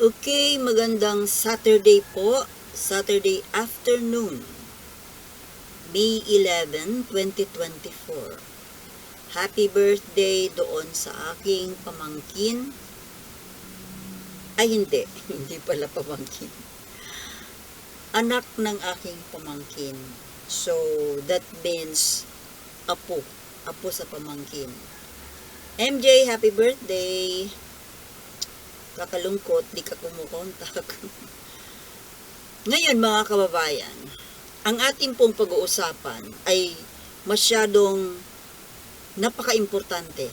Okay, magandang Saturday po. Saturday afternoon. May 11, 2024. Happy birthday doon sa aking pamangkin. Ay, hindi. Hindi pala pamangkin. Anak ng aking pamangkin. So, that means apo. Apo sa pamangkin. MJ, happy birthday! Kakalungkot, di ka kumukontak. Ngayon mga kababayan, ang ating pong pag-uusapan ay masyadong napaka-importante.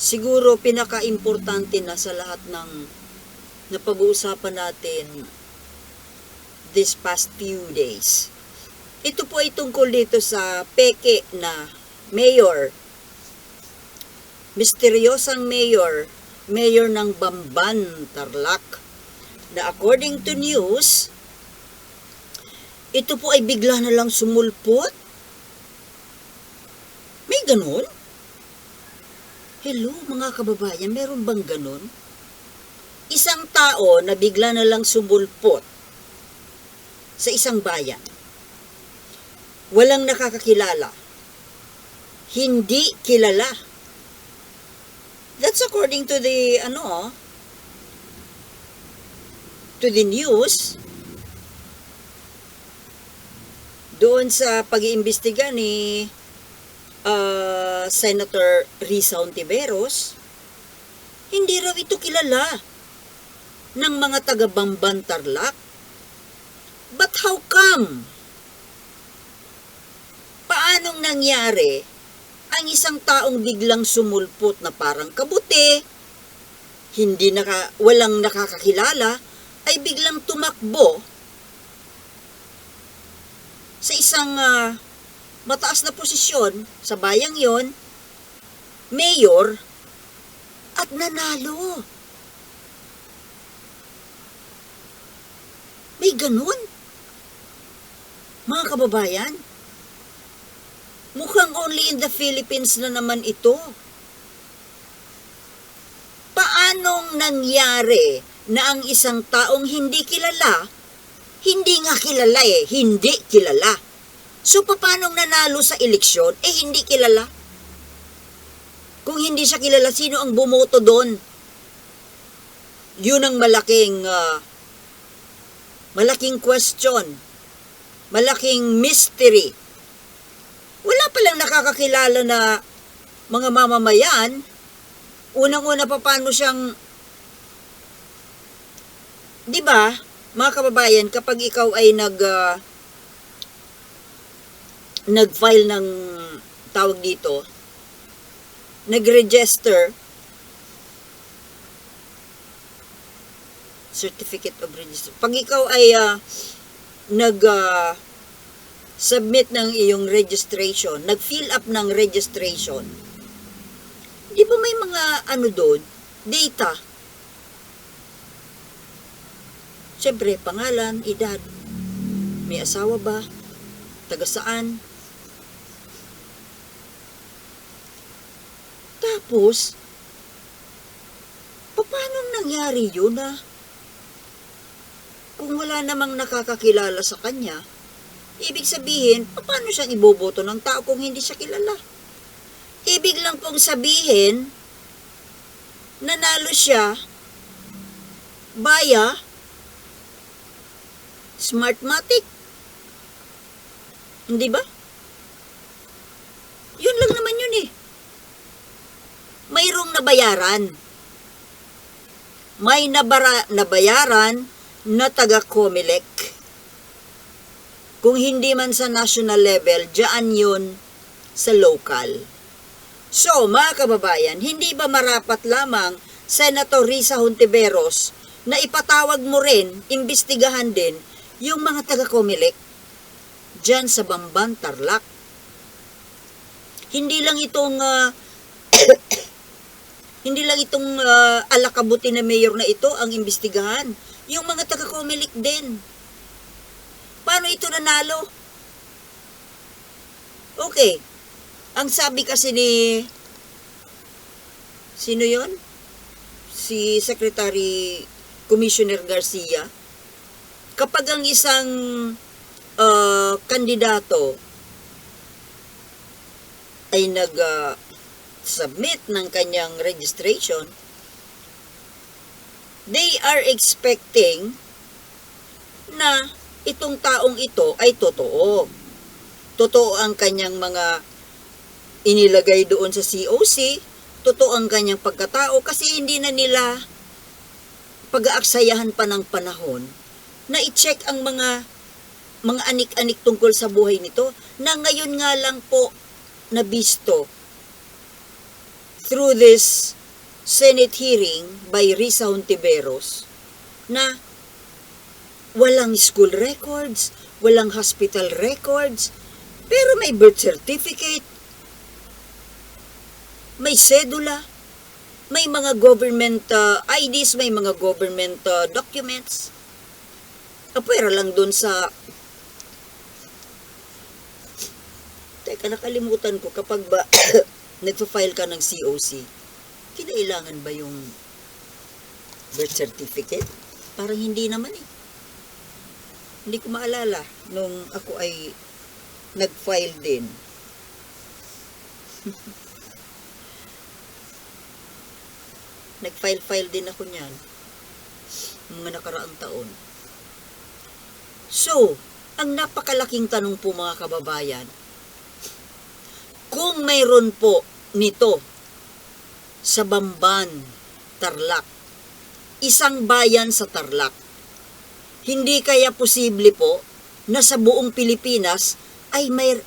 Siguro pinaka-importante na sa lahat ng napag-uusapan natin this past few days. Ito po ay tungkol dito sa peke na mayor, misteryosang mayor mayor ng Bamban, Tarlac, na according to news, ito po ay bigla na lang sumulpot. May ganun? Hello, mga kababayan, meron bang ganun? Isang tao na bigla na lang sumulpot sa isang bayan. Walang nakakakilala. Hindi kilala That's according to the, ano, to the news. Doon sa pag-iimbestiga ni uh, Senator Risa Ontiveros, hindi raw ito kilala ng mga taga-Bamban Tarlac. But how come? Paanong nangyari ang isang taong biglang sumulpot na parang kabuti, hindi naka, walang nakakakilala, ay biglang tumakbo sa isang uh, mataas na posisyon sa bayang yon, mayor, at nanalo. May ganun. Mga kababayan, Mukhang only in the Philippines na naman ito. Paanong nangyari na ang isang taong hindi kilala, hindi nga kilala eh, hindi kilala. So, paanong nanalo sa eleksyon, eh hindi kilala? Kung hindi siya kilala, sino ang bumoto doon? Yun ang malaking, uh, malaking question, malaking mystery wala palang nakakakilala na mga mamamayan. Unang-una pa paano siyang, di ba, mga kababayan, kapag ikaw ay nag, uh, nag-file ng tawag dito, nag-register, certificate of register. Pag ikaw ay uh, nag uh, submit ng iyong registration, nag-fill up ng registration, di ba may mga ano doon, data? Siyempre, pangalan, edad, may asawa ba, taga saan. Tapos, paano nangyari yun ah? Kung wala namang nakakakilala sa kanya, Ibig sabihin, paano siyang iboboto ng tao kung hindi siya kilala? Ibig lang pong sabihin, nanalo siya via Smartmatic. Hindi ba? Yun lang naman yun eh. Mayroong nabayaran. May nabara, nabayaran na taga-Comelec kung hindi man sa national level, dyan yun sa local. So, mga kababayan, hindi ba marapat lamang Senator Risa Hontiveros na ipatawag mo rin, imbestigahan din, yung mga taga-Comelec dyan sa Bamban, Tarlac. Hindi lang itong uh, hindi lang itong uh, alakabuti na mayor na ito ang imbestigahan. Yung mga taga-Comelec din. Paano ito nanalo? Okay. Ang sabi kasi ni sino yon? si Secretary Commissioner Garcia, kapag ang isang ah, kandidato ay nag-submit ng kanyang registration, they are expecting na itong taong ito ay totoo. Totoo ang kanyang mga inilagay doon sa COC, totoo ang kanyang pagkatao kasi hindi na nila pag-aaksayahan pa ng panahon na i-check ang mga mga anik-anik tungkol sa buhay nito na ngayon nga lang po nabisto through this Senate hearing by Risa Hontiveros na walang school records, walang hospital records, pero may birth certificate, may sedula, may mga government uh, IDs, may mga government uh, documents. Kapwera lang dun sa... Teka, nakalimutan ko kapag ba nagpa-file ka ng COC, kinailangan ba yung birth certificate? Parang hindi naman eh. Hindi ko maalala nung ako ay nag-file din. Nag-file-file din ako niyan. Mga nakaraang taon. So, ang napakalaking tanong po mga kababayan, kung mayroon po nito sa Bamban, Tarlac, isang bayan sa Tarlac, hindi kaya posible po na sa buong Pilipinas ay may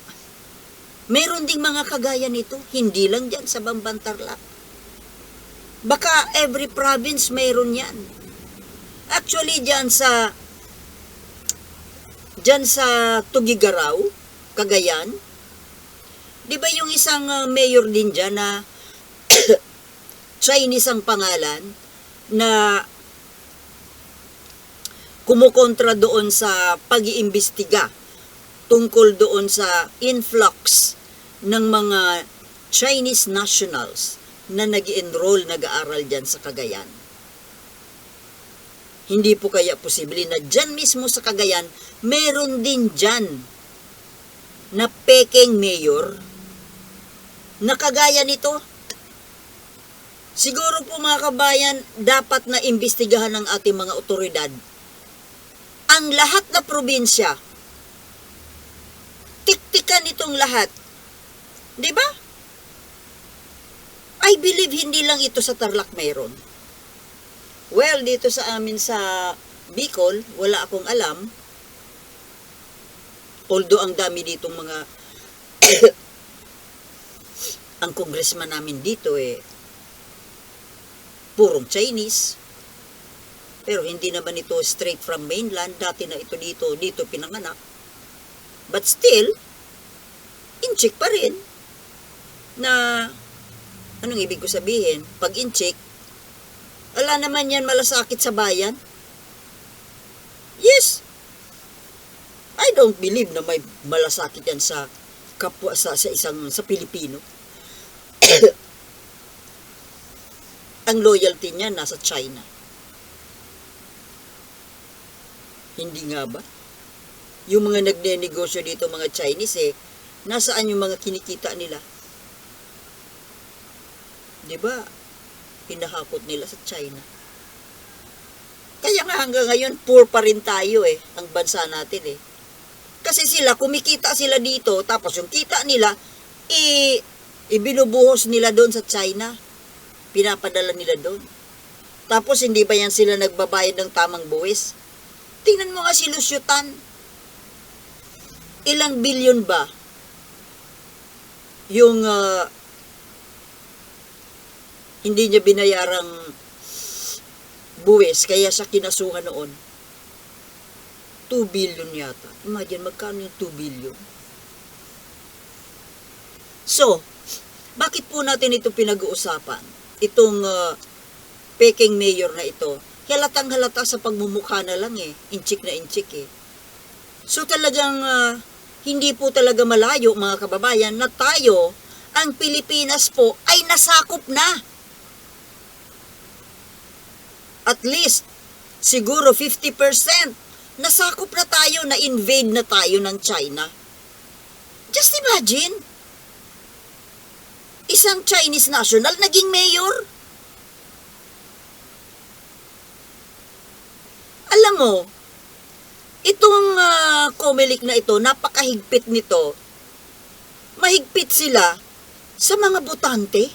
meron ding mga kagaya nito, hindi lang diyan sa Bamban Tarlac. Baka every province mayroon yan. Actually, diyan sa diyan sa Tugigaraw, Cagayan, di ba yung isang uh, mayor din dyan na Chinese ang pangalan na kumukontra doon sa pag-iimbestiga tungkol doon sa influx ng mga Chinese nationals na nag enroll nag-aaral dyan sa Cagayan. Hindi po kaya posible na dyan mismo sa Cagayan, meron din dyan na peking mayor na kagaya nito. Siguro po mga kabayan, dapat na imbestigahan ng ating mga otoridad ang lahat na probinsya. Tiktikan itong lahat. Di ba? I believe hindi lang ito sa Tarlac mayroon. Well, dito sa amin sa Bicol, wala akong alam. Although ang dami ditong mga ang congressman namin dito eh purong Chinese. Pero hindi naman ito straight from mainland. Dati na ito dito, dito pinanganak. But still, incheck pa rin na anong ibig ko sabihin? Pag incheck, ala naman yan malasakit sa bayan. Yes. I don't believe na may malasakit yan sa kapwa sa, sa isang sa Pilipino. Ang loyalty niya nasa China. Hindi nga ba? Yung mga nagne-negosyo dito, mga Chinese eh, nasaan yung mga kinikita nila? 'Di ba? Hinahakot nila sa China. Kaya nga hanggang ngayon, poor pa rin tayo eh, ang bansa natin eh. Kasi sila, kumikita sila dito, tapos yung kita nila, i, ibinubuhos nila doon sa China. Pinapadala nila doon. Tapos hindi ba yan sila nagbabayad ng tamang buwis? Tingnan mo nga si Lusyutan. Ilang bilyon ba yung ah, hindi niya binayarang buwis kaya siya kinasuhan noon? 2 billion yata. Imagine, magkano yung 2 billion? So, bakit po natin ito pinag-uusapan? Itong uh, peking mayor na ito. Halatang halata sa pagmumukha na lang eh. Inchik na inchik eh. So talagang uh, hindi po talaga malayo mga kababayan na tayo, ang Pilipinas po ay nasakop na at least siguro 50% nasakop na tayo na invade na tayo ng China. Just imagine, isang Chinese national naging mayor. Alam mo, itong uh, Comelec na ito, napakahigpit nito. Mahigpit sila sa mga botante.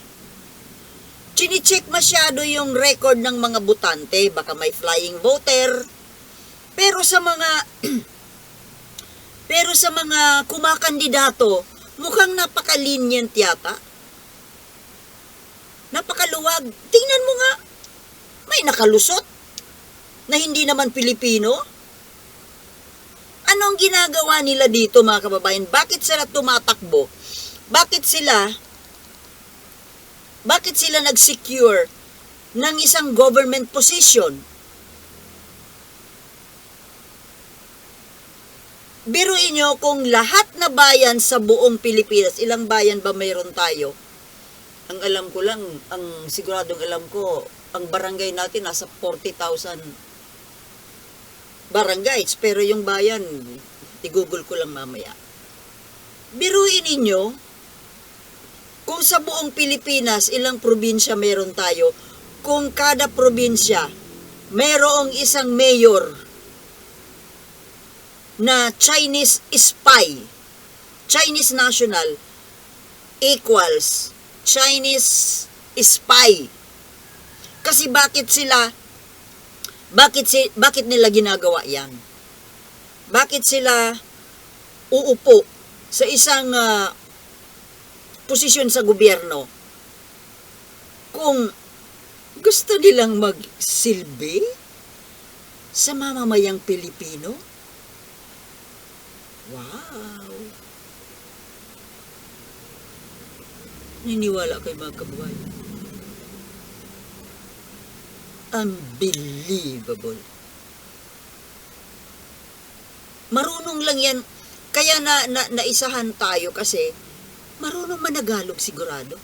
Chine-check masyado yung record ng mga botante, baka may flying voter. Pero sa mga pero sa mga kumakandidato, mukhang napaka-lenient yata. Napakaluwag. Tingnan mo nga, may nakalusot na hindi naman Pilipino. Anong ginagawa nila dito mga kababayan? Bakit sila tumatakbo? Bakit sila bakit sila nag-secure ng isang government position? Biruin nyo kung lahat na bayan sa buong Pilipinas, ilang bayan ba mayroon tayo? Ang alam ko lang, ang siguradong alam ko, ang barangay natin nasa 40,000 barangays, pero yung bayan, i-google ko lang mamaya. Biruin ninyo, kung sa buong Pilipinas, ilang probinsya meron tayo, kung kada probinsya, mayroong isang mayor na Chinese spy, Chinese national, equals Chinese spy. Kasi bakit sila bakit si bakit nila ginagawa 'yan? Bakit sila uupo sa isang ah, posisyon sa gobyerno kung gusto nilang magsilbi sa mamamayang Pilipino? Wow! Niniwala kay mga kabuhayan. Unbelievable. Marunong lang yan. Kaya na, na naisahan tayo kasi marunong managalog sigurado.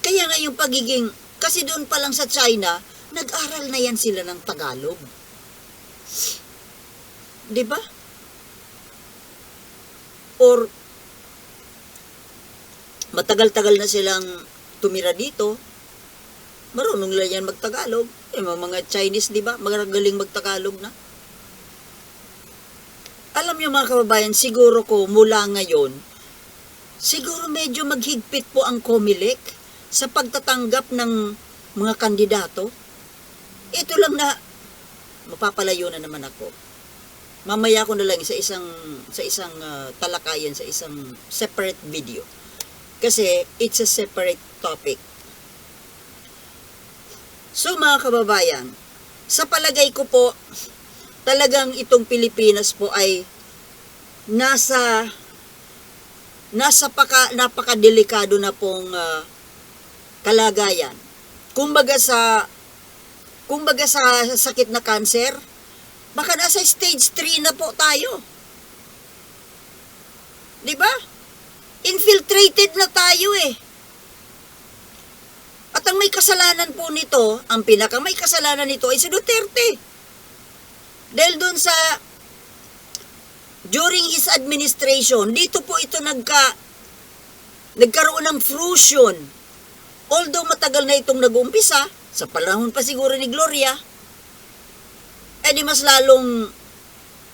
Kaya nga yung pagiging, kasi doon pa lang sa China, nag-aral na yan sila ng Tagalog. ba? Or matagal-tagal na silang tumira dito, marunong lang yan magtagalog. Eh, mga Chinese, di ba? Magagaling magtagalog na. Alam niyo mga kababayan, siguro ko mula ngayon, siguro medyo maghigpit po ang COMELEC sa pagtatanggap ng mga kandidato. Ito lang na, mapapalayo na naman ako. Mamaya ko na lang sa isang sa isang ah, talakayan sa isang separate video. Kasi it's a separate topic. So mga kababayan, sa palagay ko po, talagang itong Pilipinas po ay nasa nasa paka, napakadelikado na pong ah, kalagayan. Kumbaga sa kumbaga sa sakit na cancer, baka nasa stage 3 na po tayo. 'Di ba? Infiltrated na tayo eh. At ang may kasalanan po nito, ang pinaka may kasalanan nito ay si Duterte. Dahil doon sa during his administration, dito po ito nagka nagkaroon ng fruition. Although matagal na itong nag-uumpisa, sa panahon pa siguro ni Gloria, eh di mas lalong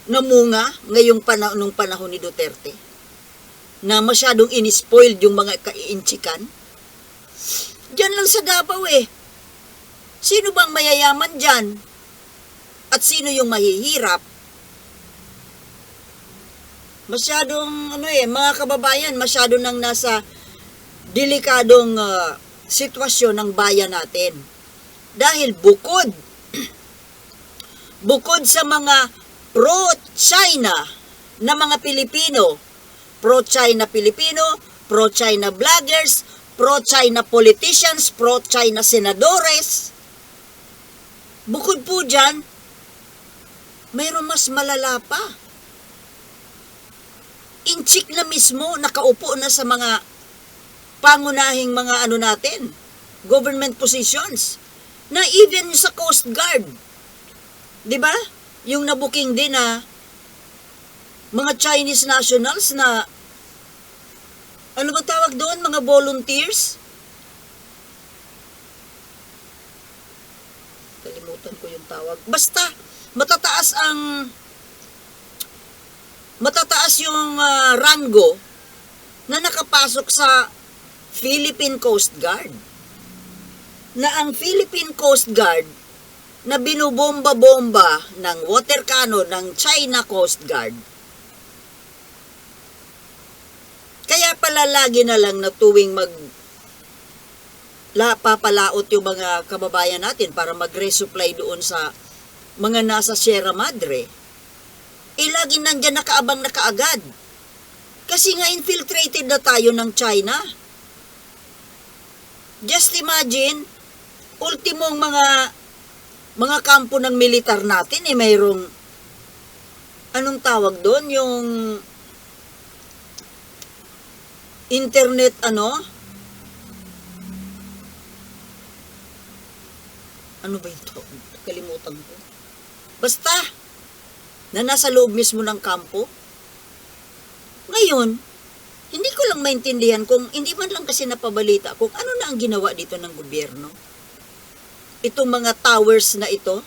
namunga ngayong panahon, nung panahon ni Duterte na masyadong inispoiled yung mga kaiinchikan. Diyan lang sa Davao eh. Sino bang mayayaman dyan? At sino yung mahihirap? Masyadong, ano eh, mga kababayan, masyado nang nasa delikadong ah, sitwasyon ng bayan natin. Dahil bukod, bukod sa mga pro-China na mga Pilipino, pro-China Pilipino, pro-China vloggers, pro-China politicians, pro-China senadores. Bukod po dyan, mayroon mas malala pa. Inchik na mismo, nakaupo na sa mga pangunahing mga ano natin, government positions. Na even sa Coast Guard, 'di ba? Yung nabuking din na mga Chinese nationals na ano ba tawag doon? Mga volunteers? Kalimutan ko yung tawag. Basta, matataas ang matataas yung ah, rango na nakapasok sa Philippine Coast Guard. Na ang Philippine Coast Guard na binubomba-bomba ng water cannon ng China Coast Guard. Kaya pala lagi na lang na tuwing mag la, papalaot yung mga kababayan natin para mag-resupply doon sa mga nasa Sierra Madre, eh lagi nandyan nakaabang na kaagad. Kasi nga infiltrated na tayo ng China. Just imagine, ultimong mga mga kampo ng militar natin eh mayroong anong tawag doon yung internet ano? Ano ba ito? Kalimutan ko. Basta na nasa loob mismo ng kampo. Ngayon hindi ko lang maintindihan kung hindi man lang kasi napabalita kung ano na ang ginawa dito ng gobyerno. Itong mga towers na ito,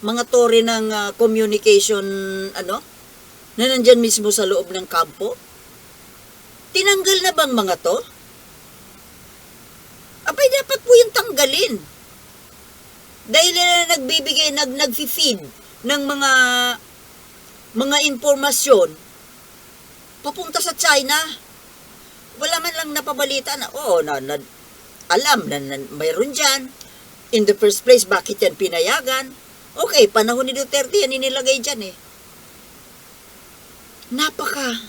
mga tore ng ah, communication, ano, na nandyan mismo sa loob ng kampo? Tinanggal na bang mga to? Abay, dapat po yung tanggalin. Dahil na nagbibigay, nag, nag-feed ng mga mga impormasyon papunta sa China. Wala man lang napabalita na, oh, na, na, alam na, na mayroon dyan in the first place, bakit yan pinayagan? Okay, panahon ni Duterte yan inilagay dyan eh. Napaka.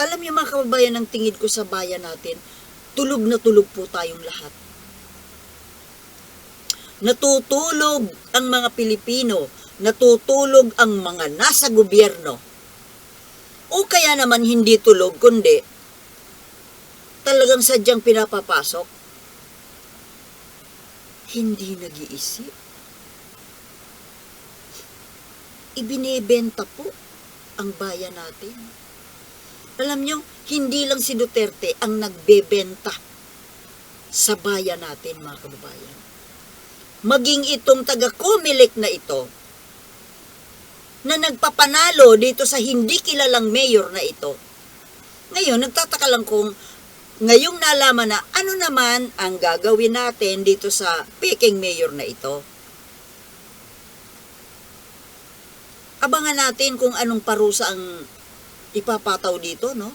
Alam niyo mga kababayan, ang tingin ko sa bayan natin, tulog na tulog po tayong lahat. Natutulog ang mga Pilipino, natutulog ang mga nasa gobyerno. O kaya naman hindi tulog, kundi talagang sadyang pinapapasok hindi nag-iisip. Ibinebenta po ang bayan natin. Alam nyo, hindi lang si Duterte ang nagbebenta sa bayan natin, mga kababayan. Maging itong taga-Comelec na ito, na nagpapanalo dito sa hindi kilalang mayor na ito. Ngayon, nagtataka lang kung ngayong nalaman na ano naman ang gagawin natin dito sa Peking Mayor na ito. Abangan natin kung anong parusa ang ipapataw dito, no?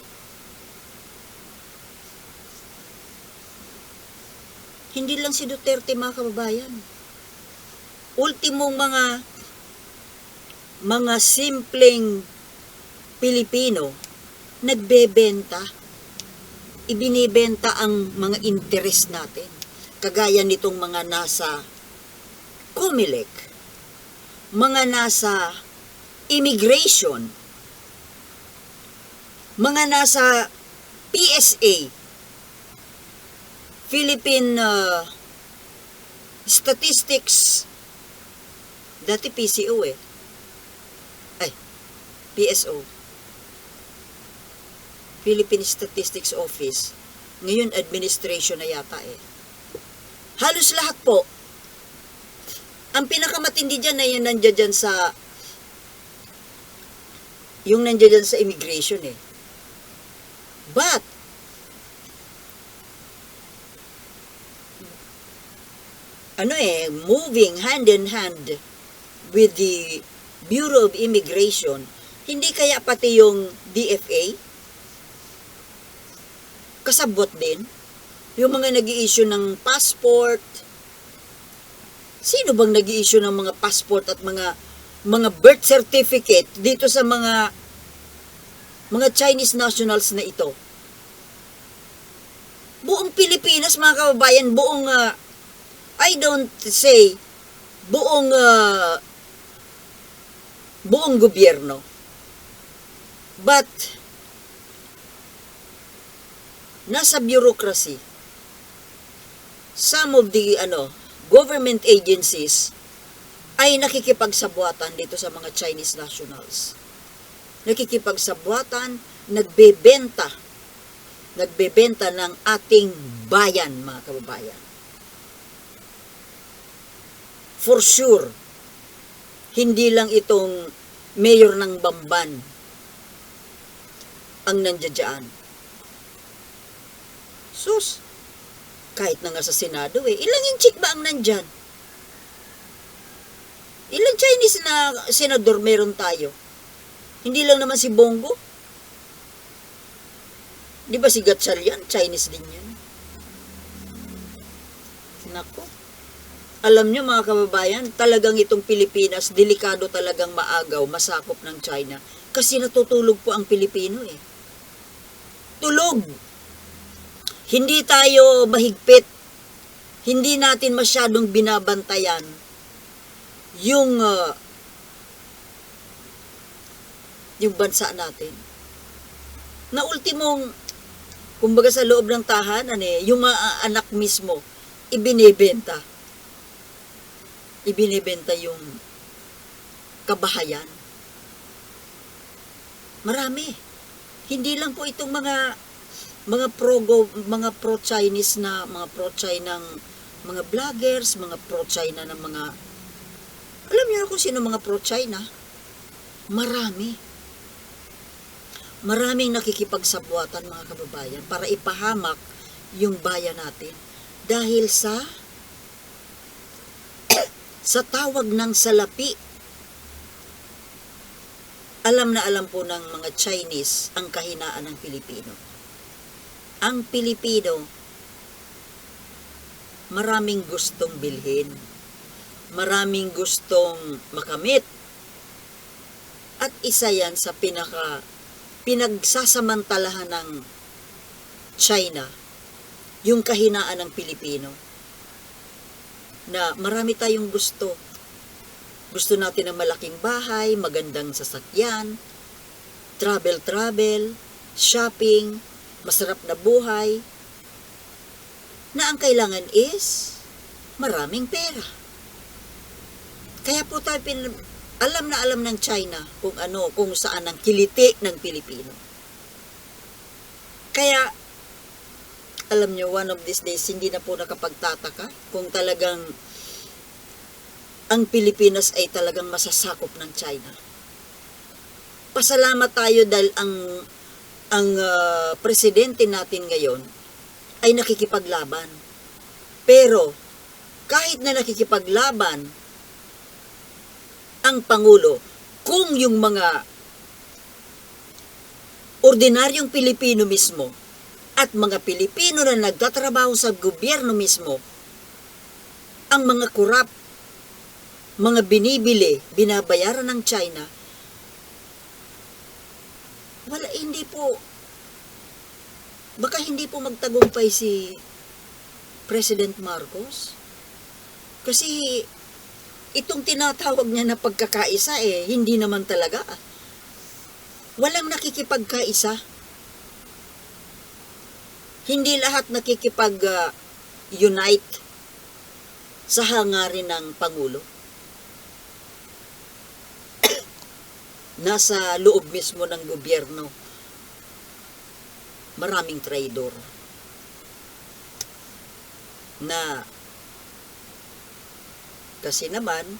Hindi lang si Duterte mga kababayan. Ultimong mga mga simpleng Pilipino nagbebenta ibinibenta ang mga interes natin. Kagaya nitong mga nasa Comelec, mga nasa immigration, mga nasa PSA, Philippine uh, Statistics, dati PCO eh. Ay, PSO. Philippine Statistics Office. Ngayon, administration na yata eh. Halos lahat po. Ang pinakamatindi dyan na yun nandiyan dyan sa yung nandiyan dyan sa immigration eh. But, ano eh, moving hand in hand with the Bureau of Immigration, hindi kaya pati yung DFA, kasabot din. Yung mga nag issue ng passport. Sino bang nag issue ng mga passport at mga mga birth certificate dito sa mga mga Chinese nationals na ito? Buong Pilipinas, mga kababayan, buong, uh, I don't say, buong, uh, buong gobyerno. But, nasa bureaucracy, some of the, ano, government agencies ay nakikipagsabuatan dito sa mga Chinese nationals. Nakikipagsabuatan, nagbebenta, nagbebenta ng ating bayan, mga kababayan. For sure, hindi lang itong mayor ng Bamban ang nandiyan. Sus, kahit na nga sa Senado eh, ilang inchik ba ang nandyan? Ilang Chinese na senador meron tayo? Hindi lang naman si Bongo. Di ba si Gatchalian? Chinese din yan. Nako. Alam nyo mga kababayan, talagang itong Pilipinas, delikado talagang maagaw, masakop ng China. Kasi natutulog po ang Pilipino eh. Tulog. Hindi tayo mahigpit. Hindi natin masyadong binabantayan yung uh, yung bansa natin. Na ultimong, kumbaga sa loob ng tahanan eh, yung mga anak mismo, ibinebenta. Ibinebenta yung kabahayan. Marami. Hindi lang po itong mga mga pro mga pro Chinese na mga pro China ng mga vloggers, mga pro China ng mga alam niyo kung sino mga pro China? Marami. Maraming nakikipagsabuatan mga kababayan para ipahamak yung bayan natin dahil sa sa tawag ng salapi. Alam na alam po ng mga Chinese ang kahinaan ng Pilipino. Ang Pilipino, maraming gustong bilhin. Maraming gustong makamit. At isa yan sa pinaka pinagsasamantalahan ng China, yung kahinaan ng Pilipino. Na marami tayong gusto. Gusto natin ng malaking bahay, magandang sasakyan, travel-travel, shopping, masarap na buhay, na ang kailangan is maraming pera. Kaya po tayo pin, alam na alam ng China kung ano, kung saan ang kiliti ng Pilipino. Kaya, alam nyo, one of these days, hindi na po nakapagtataka kung talagang ang Pilipinas ay talagang masasakop ng China. Pasalamat tayo dahil ang ang uh, presidente natin ngayon ay nakikipaglaban. Pero kahit na nakikipaglaban ang pangulo, kung yung mga ordinaryong Pilipino mismo at mga Pilipino na nagtatrabaho sa gobyerno mismo, ang mga kurap, mga binibili, binabayaran ng China, wala, hindi po, baka hindi po magtagumpay si President Marcos. Kasi itong tinatawag niya na pagkakaisa eh, hindi naman talaga. Walang nakikipagkaisa. Hindi lahat nakikipag-unite sa hangarin ng Pangulo. nasa loob mismo ng gobyerno. Maraming traidor na kasi naman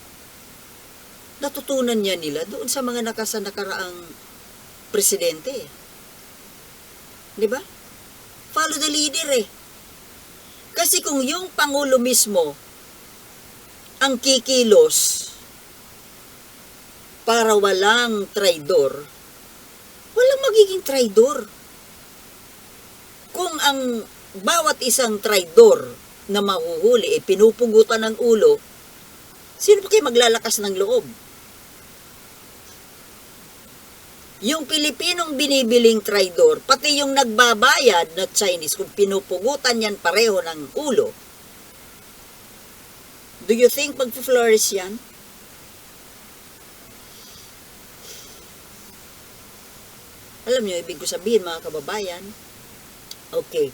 natutunan niya nila doon sa mga nakasa nakaraang presidente. Di ba? Follow the leader eh. Kasi kung yung pangulo mismo ang kikilos para walang traidor, walang magiging traidor. Kung ang bawat isang traidor na mahuhuli, eh, pinupugutan ng ulo, sino pa kayo maglalakas ng loob? Yung Pilipinong binibiling traidor, pati yung nagbabayad na Chinese, kung pinupugutan yan pareho ng ulo, do you think mag-flourish yan? Alam niyo, ibig ko sabihin mga kababayan, okay,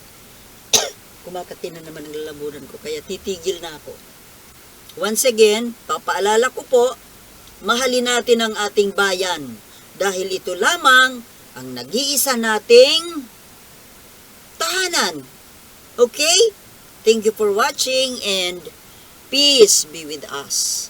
kumakati na naman ang lalamunan ko, kaya titigil na ako. Once again, papaalala ko po, mahalin natin ang ating bayan dahil ito lamang ang nag-iisa nating tahanan. Okay? Thank you for watching and peace be with us.